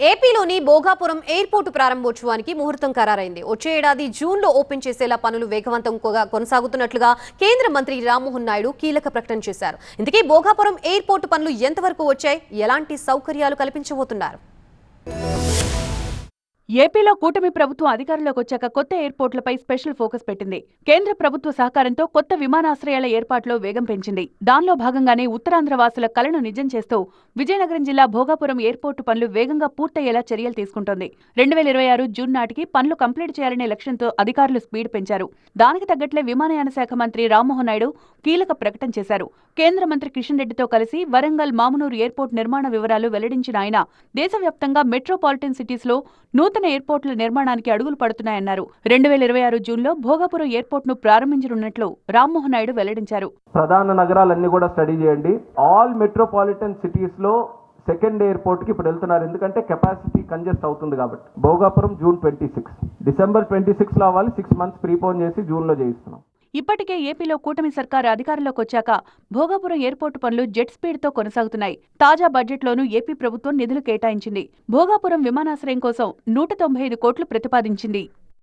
ఏపీలోని భోగాపురం ఎయిర్పోర్టు ప్రారంభోత్సవానికి ముహూర్తం ఖరారైంది. వచ్చే ఏడాది జూన్లో ఓపెన్ చేసేలా పనులు వేగవంతంగా కొనసాగుతున్నట్లుగా కేంద్ర మంత్రి రామ్మోహన్ నాయుడు కీలక ప్రకటన చేశారు. ఇందుకే భోగాపురం ఎయిర్పోర్టు పనులు ఎంతవరకు వచ్చాయి? ఎలాంటి సౌకర్యాలు కల్పించబోతున్నారు? ఏపీలో కూటమి ప్రభుత్వం అధికారంలోకి వచ్చాక కొత్త ఎయిర్పోర్టులపై స్పెషల్ ఫోకస్ పెట్టింది. కేంద్ర ప్రభుత్వ సహకారంతో కొత్త విమానాశ్రయాల ఏర్పాటులో వేగం పెంచింది. దానిలో భాగంగానే ఉత్తరాంధ్ర వాసుల కలను నిజం చేస్తూ విజయనగరం జిల్లా భోగాపురం ఎయిర్పోర్టు పనులు వేగంగా పూర్తయ్యేలా చర్యలు తీసుకుంటోంది. రెండు వేల ఇరవై ఆరు జూన్ నాటికి పనులు కంప్లీట్ చేయాలనే లక్ష్యంతో అధికారులు స్పీడ్ పెంచారు. దానికి తగ్గట్లే విమానయాన శాఖ మంత్రి రామ్మోహన్ నాయుడు కీలక ప్రకటన చేశారు. కేంద్ర మంత్రి కిషన్ రెడ్డితో కలిసి వరంగల్ మామునూరు ఎయిర్పోర్ట్ నిర్మాణ వివరాలు వెల్లడించిన ఆయన దేశవ్యాప్తంగా మెట్రోపాలిటన్ సిటీస్లో నూతన ఎయిర్పోర్టుల నిర్మాణానికి అడుగులు పడుతున్నాయన్నారు. రెండు వేల ఇరవై ఆరు జూన్లో భోగాపురం ఎయిర్పోర్ట్ను ప్రారంభించనున్నట్లు రామ్మోహన్ నాయుడు వెల్లడించారు. ప్రధాన నగరాలన్నీ కూడా స్టడీ చేయండి. ఆల్ మెట్రోపాలిటన్ సిటీస్లో సెకండ్ ఎయిర్పోర్ట్కి ఇప్పుడు వెళ్తున్నారు. ఎందుకంటే కెపాసిటీ కంజెస్ట్ అవుతుంది కాబట్టి. Bhogapuram June twenty six. December twenty సిక్స్లో అవ్వాలి. సిక్స్ మంత్స్ ప్రీపోన్ చేసి జూన్లో చేయిస్తున్నాం. ఇప్పటికే ఏపీలో కూటమి సర్కారు అధికారంలోకి వచ్చాక భోగాపురం ఎయిర్పోర్టు పనులు జెట్ స్పీడ్తో కొనసాగుతున్నాయి. తాజా బడ్జెట్లోనూ ఏపీ ప్రభుత్వం నిధులు కేటాయించింది. భోగాపురం విమానాశ్రయం కోసం నూట తొంభై ఐదు కోట్లు ప్రతిపాదించింది.